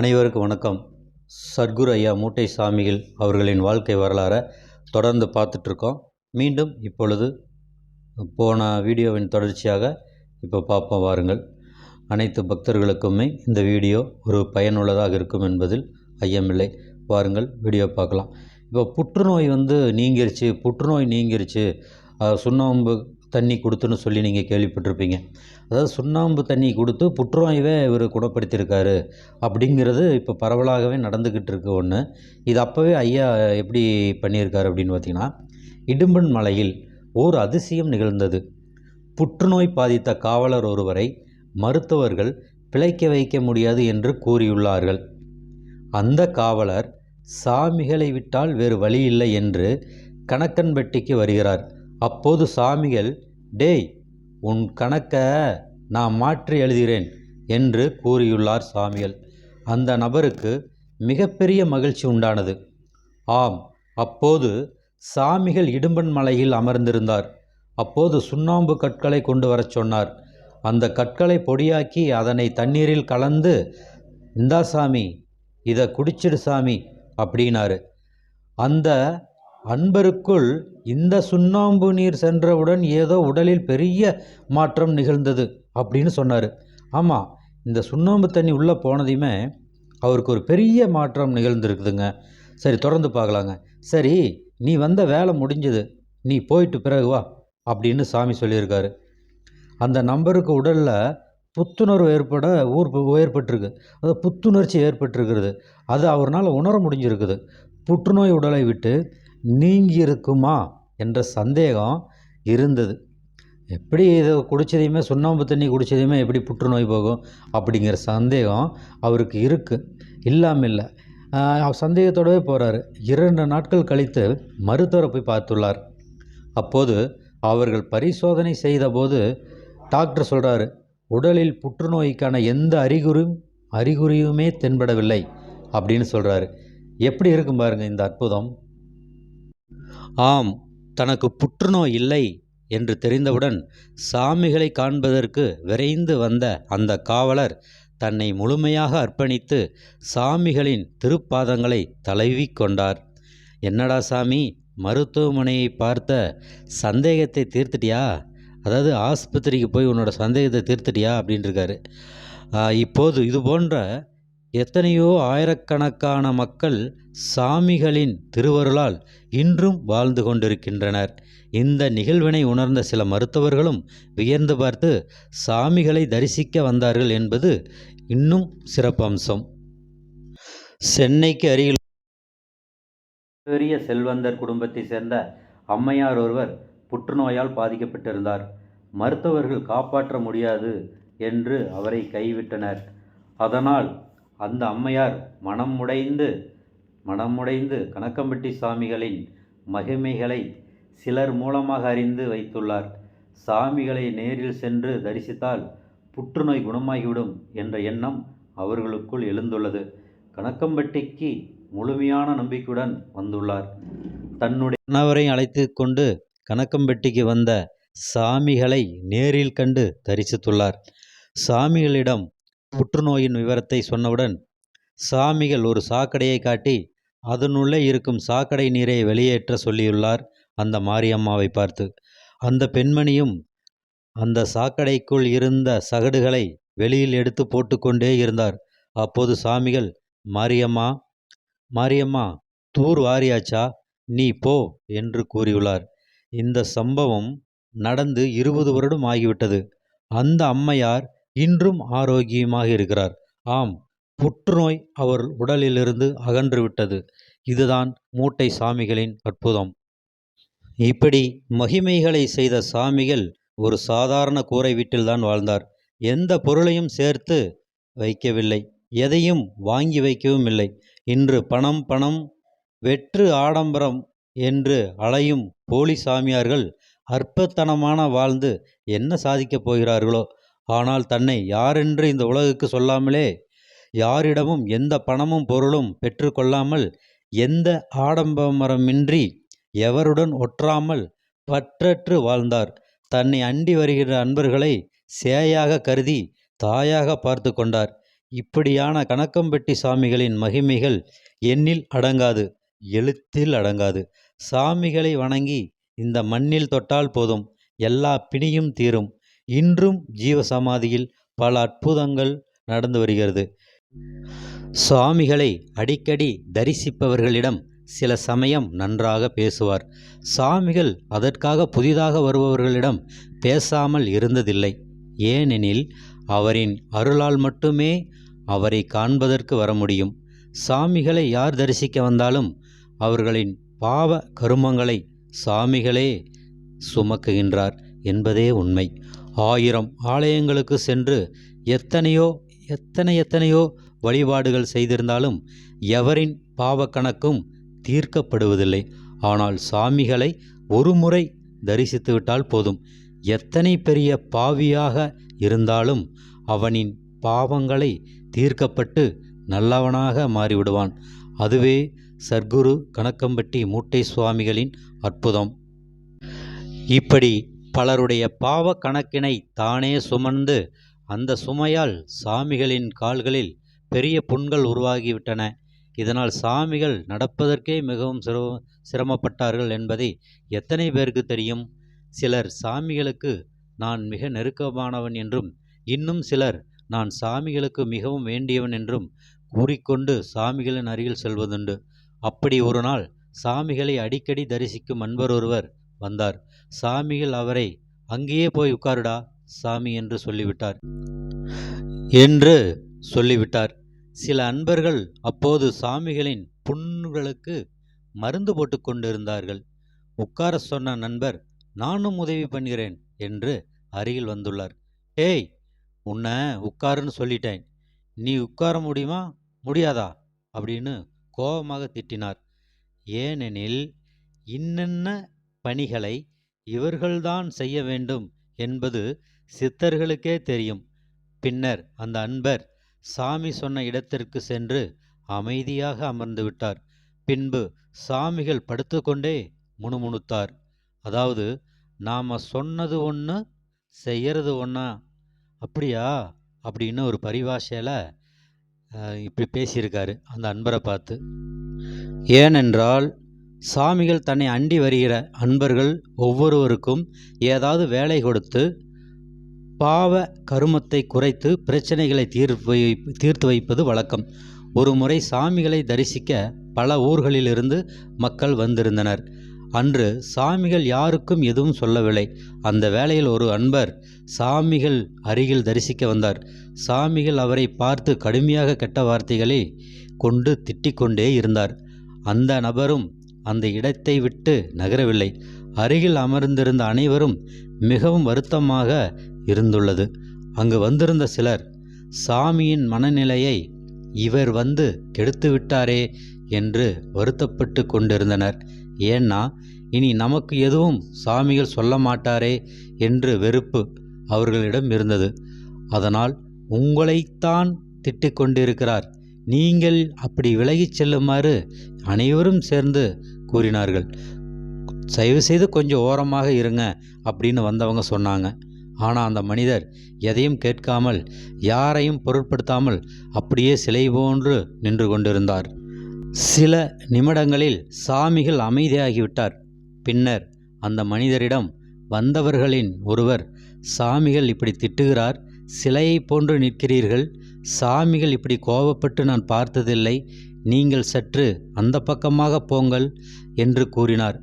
அனைவருக்கும் வணக்கம். சத்குரு ஐயா மூட்டை சாமிகள் அவர்களின் வாழ்க்கை வரலாறை தொடர்ந்து பார்த்துட்ருக்கோம். மீண்டும் இப்பொழுது போன வீடியோவின் தொடர்ச்சியாக இப்போ பார்ப்போம் வாருங்கள். அனைத்து பக்தர்களுக்குமே இந்த வீடியோ ஒரு பயனுள்ளதாக இருக்கும் என்பதில் ஐயமில்லை. வாருங்கள் வீடியோ பார்க்கலாம். இப்போ புற்றுநோய் வந்து நீங்கிருச்சு புற்றுநோய் நீங்கிருச்சு. சுண்ணாம்பு தண்ணி கொடுத்துன்னு சொல்லி நீங்கள் கேள்விப்பட்டிருப்பீங்க. அதாவது சுண்ணாம்பு தண்ணி கொடுத்து புற்றுநோயவே இவர் குணப்படுத்தியிருக்காரு அப்படிங்கிறது இப்போ பரவலாகவே நடந்துக்கிட்டு இருக்க ஒன்று இது அப்போவே ஐயா எப்படி பண்ணியிருக்காரு அப்படின்னு பார்த்தீங்கன்னா இடும்பன் மலையில் ஓர் அதிசயம் நிகழ்ந்தது. புற்றுநோய் பாதித்த காவலர் ஒருவரை மருத்துவர்கள் பிழைக்க வைக்க முடியாது என்று கூறியுள்ளார்கள். அந்த காவலர் சாமிகளை விட்டால் வேறு வழி இல்லை என்று கணக்கன்பட்டிக்கு வருகிறார். அப்போது சாமிகள் டேய் உன் கணக்கை நான் மாற்றி எழுதுகிறேன் என்று கூறியுள்ளார் சாமிகள். அந்த நபருக்கு மிகப்பெரிய மகிழ்ச்சி உண்டானது. ஆம் அப்போது சாமிகள் இடும்பன் மலையில் அமர்ந்திருந்தார். அப்போது சுண்ணாம்பு கற்களை கொண்டு வரச் சொன்னார். அந்த கற்களை பொடியாக்கி அதனை தண்ணீரில் கலந்து இந்தா சாமி இதை குடிச்சிடு சாமி அப்படின்னாரு. அந்த அன்பருக்குள் இந்த சுண்ணாம்பு நீர் சென்றவுடன் ஏதோ உடலில் பெரிய மாற்றம் நிகழ்ந்தது அப்படின்னு சொன்னார். ஆமாம் இந்த சுண்ணாம்பு தண்ணி உள்ளே போனதையுமே அவருக்கு ஒரு பெரிய மாற்றம் நிகழ்ந்துருக்குதுங்க. சரி தொடர்ந்து பார்க்கலாங்க. சரி நீ வந்த வேலை முடிஞ்சது நீ போயிட்டு பிறகு வா அப்படின்னு சாமி சொல்லியிருக்காரு. அந்த நம்பருக்கு உடலில் புத்துணர்வு ஏற்பட ஊர் ஏற்பட்டிருக்கு. அது புத்துணர்ச்சி ஏற்பட்டிருக்கிறது. அது அவரால் உணர முடிஞ்சிருக்குது. புற்றுநோய் உடலை விட்டு நீங்கி இருக்குமா என்ற சந்தேகம் இருந்தது. எப்படி இதை குடித்ததையுமே சுண்ணாம்பு தண்ணி குடித்ததையுமே எப்படி புற்றுநோய் போகும் அப்படிங்கிற சந்தேகம் அவருக்கு இருக்குது இல்லாமல் இல்லை. அவர் சந்தேகத்தோடவே போகிறாரு இரண்டு நாட்கள் கழித்து மருத்துவரை போய் பார்த்துள்ளார். அப்போது அவர்கள் பரிசோதனை செய்தபோது டாக்டர் சொல்கிறாரு உடலில் புற்றுநோய்க்கான எந்த அறிகுறியும் அறிகுறியுமே தென்படவில்லை அப்படின்னு சொல்கிறாரு எப்படி இருக்கும் பாருங்கள் இந்த அற்புதம். ஆம் தனக்கு புற்றுநோய் இல்லை என்று தெரிந்தவுடன் சாமிகளை காண்பதற்கு விரைந்து வந்த அந்த காவலர் தன்னை முழுமையாக அர்ப்பணித்து சாமிகளின் திருப்பாதங்களை தழுவி கொண்டார். என்னடா சாமி மருத்துவமனையை பார்த்த சந்தேகத்தை தீர்த்துட்டியா? அதாவது ஆஸ்பத்திரிக்கு போய் உன்னோட சந்தேகத்தை தீர்த்துட்டியா? அப்படின்ட்டுருக்காரு இப்போது இது போன்ற எத்தனையோ ஆயிரக்கணக்கான மக்கள் சாமிகளின் திருவருளால் இன்றும் வாழ்ந்து கொண்டிருக்கின்றனர். இந்த நிகழ்வினை உணர்ந்த சில மருத்துவர்களும் வியந்து பார்த்து சாமிகளை தரிசிக்க வந்தார்கள் என்பது இன்னும் சிறப்பம்சம். சென்னைக்கு அருகில் பெரிய செல்வந்தர் குடும்பத்தைச் சேர்ந்த அம்மையார் ஒருவர் புற்றுநோயால் பாதிக்கப்பட்டிருந்தார். மருத்துவர்கள் காப்பாற்ற முடியாது என்று அவரை கைவிட்டனர். அதனால் அந்த அம்மையார் மனமுடைந்து மனமுடைந்து கணக்கம்பட்டி சாமிகளின் மகிமைகளை சிலர் மூலமாக அறிந்து வைத்துள்ளார். சாமிகளை நேரில் சென்று தரிசித்தால் புற்றுநோய் குணமாகிவிடும் என்ற எண்ணம் அவர்களுக்குள் எழுந்துள்ளது. கணக்கம்பட்டிக்கு முழுமையான நம்பிக்கையுடன் வந்துள்ளார். தன்னுடைய கணவரை அழைத்து கொண்டு கணக்கம்பட்டிக்கு வந்த சாமிகளை நேரில் கண்டு தரிசித்துள்ளார். சாமிகளிடம் புற்றுநோயின் விவரத்தை சொன்னவுடன் சாமிகள் ஒரு சாக்கடையை காட்டி அதனுள்ளே இருக்கும் சாக்கடை நீரை வெளியேற்ற சொல்லியுள்ளார் அந்த மாரியம்மாவை பார்த்து. அந்த பெண்மணியும் அந்த சாக்கடைக்குள் இருந்த சகடுகளை வெளியில் எடுத்து போட்டுக்கொண்டே இருந்தார். அப்போது சாமிகள் மாரியம்மா மாரியம்மா தூர் வாரியாச்சா? நீ போ என்று கூறியுள்ளார். இந்த சம்பவம் நடந்து இருபது வருடம் ஆகிவிட்டது. அந்த அம்மையார் இன்றும் ஆரோக்கியமாக இருக்கிறார். ஆம் புற்றுநோய் அவர் உடலிலிருந்து அகன்றுவிட்டது. இதுதான் மூட்டை சாமிகளின் அற்புதம். இப்படி மகிமைகளை செய்த சாமிகள் ஒரு சாதாரண கூரை வீட்டில்தான் வாழ்ந்தார். எந்த பொருளையும் சேர்த்து வைக்கவில்லை. எதையும் வாங்கி வைக்கவும் இல்லை. இன்று பணம் பணம் வெற்று ஆடம்பரம் என்று அலையும் போலி சாமியார்கள் அற்பத்தனமான வாழ்ந்து என்ன சாதிக்கப் போகிறார்களோ ஆனால் தன்னை யாரென்று இந்த உலகுக்கு சொல்லாமலே யாரிடமும் எந்த பணமும் பொருளும் பெற்றுக்கொள்ளாமல் எந்த ஆடம்பரமின்றி எவருடன் ஒற்றாமல் பற்றற்று வாழ்ந்தார். தன்னை அண்டி வருகிற அன்பர்களை சேயாக கருதி தாயாக பார்த்து கொண்டார். இப்படியான கணக்கம்பட்டி சாமிகளின் மகிமைகள் எண்ணில் அடங்காது எழுத்தில் அடங்காது. சாமிகளை வணங்கி இந்த மண்ணில் தொட்டால் போதும் எல்லா பிணியும் தீரும். இன்றும் ஜீவசமாதியில் பல அற்புதங்கள் நடந்து வருகிறது. சுவாமிகளை அடிக்கடி தரிசிப்பவர்களிடம் சில சமயம் நன்றாக பேசுவார். சாமிகள் அதற்காக புதிதாக வருபவர்களிடம் பேசாமல் இருந்ததில்லை. ஏனெனில் அவரின் அருளால் மட்டுமே அவரை காண்பதற்கு வர முடியும். சாமிகளை யார் தரிசிக்க வந்தாலும் அவர்களின் பாவ கருமங்களை சாமிகளே சுமக்குகின்றார். என்பதே உண்மை. ஆயிரம் ஆலயங்களுக்கு சென்று எத்தனையோ எத்தனை எத்தனையோ வழிபாடுகள் செய்திருந்தாலும் எவரின் பாவக்கணக்கும் தீர்க்கப்படுவதில்லை. ஆனால் சாமிகளை ஒரு முறை தரிசித்துவிட்டால் போதும். எத்தனை பெரிய பாவியாக இருந்தாலும் அவனின் பாவங்களை தீர்க்கப்பட்டு நல்லவனாக மாறிவிடுவான். அதுவே சர்க்குரு கணக்கம்பட்டி மூட்டை சுவாமிகளின் அற்புதம். இப்படி பலருடைய பாவ கணக்கினை தானே சுமந்து அந்த சுமையால் சாமிகளின் கால்களில் பெரிய புண்கள் உருவாகிவிட்டன. இதனால் சாமிகள் நடப்பதற்கே மிகவும் சிரம சிரமப்பட்டார்கள் என்பதை எத்தனை பேருக்கு தெரியும்? சிலர் சாமிகளுக்கு நான் மிக நெருக்கமானவன் என்றும் இன்னும் சிலர் நான் சாமிகளுக்கு மிகவும் வேண்டியவன் என்றும் கூறிக்கொண்டு சாமிகளின் அருகில் செல்வதுண்டு. அப்படி ஒரு நாள் சாமிகளை அடிக்கடி தரிசிக்கும் அன்பர் ஒருவர் வந்தார். சாமிகள் அவரை அங்கேயே போய் உட்காருடா சாமி என்று சொல்லிவிட்டார். என்று சொல்லிவிட்டார். சில அன்பர்கள் அப்போது சாமிகளின் புண்களுக்கு மருந்து போட்டு கொண்டிருந்தார்கள். உட்கார சொன்ன நண்பர் நானும் உதவி பண்ணுகிறேன் என்று அருகில் வந்துள்ளார். ஏய் உன்னை உட்காருன்னு சொல்லிட்டேன். நீ உட்கார முடியுமா? முடியாதா? அப்படின்னு கோபமாக திட்டினார். ஏனெனில் இன்னென்ன பணிகளை இவர்கள்தான் செய்ய வேண்டும் என்பது சித்தர்களுக்கே தெரியும். பின்னர் அந்த அன்பர் சாமி சொன்ன இடத்திற்கு சென்று அமைதியாக அமர்ந்து விட்டார். பின்பு சாமிகள் படுத்துக்கொண்டே முணுமுணுத்தார். அதாவது நாம் சொன்னது ஒன்று செய்யறது ஒன்றா அப்படியா? அப்படின்னு ஒரு பரிபாஷையில் இப்படி பேசியிருக்காரு அந்த அன்பரை பார்த்து. ஏனென்றால் சாமிகள் தன்னை அண்டி வருகிற அன்பர்கள் ஒவ்வொருவருக்கும் ஏதாவது வேலை கொடுத்து பாவ கருமத்தை குறைத்து பிரச்சனைகளை தீர்ப்பு தீர்த்து வைப்பது வழக்கம். ஒரு முறை சாமிகளை தரிசிக்க பல ஊர்களிலிருந்து மக்கள் வந்திருந்தனர். அன்று சாமிகள் யாருக்கும் எதுவும் சொல்லவில்லை. அந்த வேளையில் ஒரு அன்பர் சாமிகள் அருகில் தரிசிக்க வந்தார். சாமிகள் அவரை பார்த்து கடுமையாக கெட்ட வார்த்தைகளை கொண்டு திட்டிக்கொண்டே இருந்தார். அந்த நபரும் அந்த இடத்தை விட்டு நகரவில்லை. அருகில் அமர்ந்திருந்த அனைவரும் மிகவும் வருத்தமாக இருந்துள்ளது. அங்கு வந்திருந்த சிலர் சாமியின் மனநிலையை இவர் வந்து கெடுத்து விட்டாரே என்று வருத்தப்பட்டு கொண்டிருந்தனர். ஏன்னா இனி நமக்கு எதுவும் சாமிகள் சொல்ல மாட்டாரே என்று வெறுப்பு அவர்களிடம் இருந்தது. அதனால் உங்களைத்தான் திட்டிக் கொண்டிருக்கிறார். நீங்கள் அப்படி விலகிச் செல்லுமாறு அனைவரும் சேர்ந்து கூறினார்கள் தயவு செய்து கொஞ்சம் ஓரமாக இருங்க அப்படின்னு வந்தவங்க சொன்னாங்க. ஆனால் அந்த மனிதர் எதையும் கேட்காமல் யாரையும் பொருட்படுத்தாமல் அப்படியே சிலை போன்று நின்று கொண்டிருந்தார். சில நிமிடங்களில் சாமிகள் அமைதியாகிவிட்டார். பின்னர் அந்த மனிதரிடம் வந்தவர்களின் ஒருவர் சாமிகள் இப்படி திட்டுகிறார் சிலையை போன்று நிற்கிறீர்கள் சாமிகள் இப்படி கோபப்பட்டு நான் பார்த்ததில்லை நீங்கள் சற்று அந்த பக்கமாக போங்கள் என்று கூறினார்.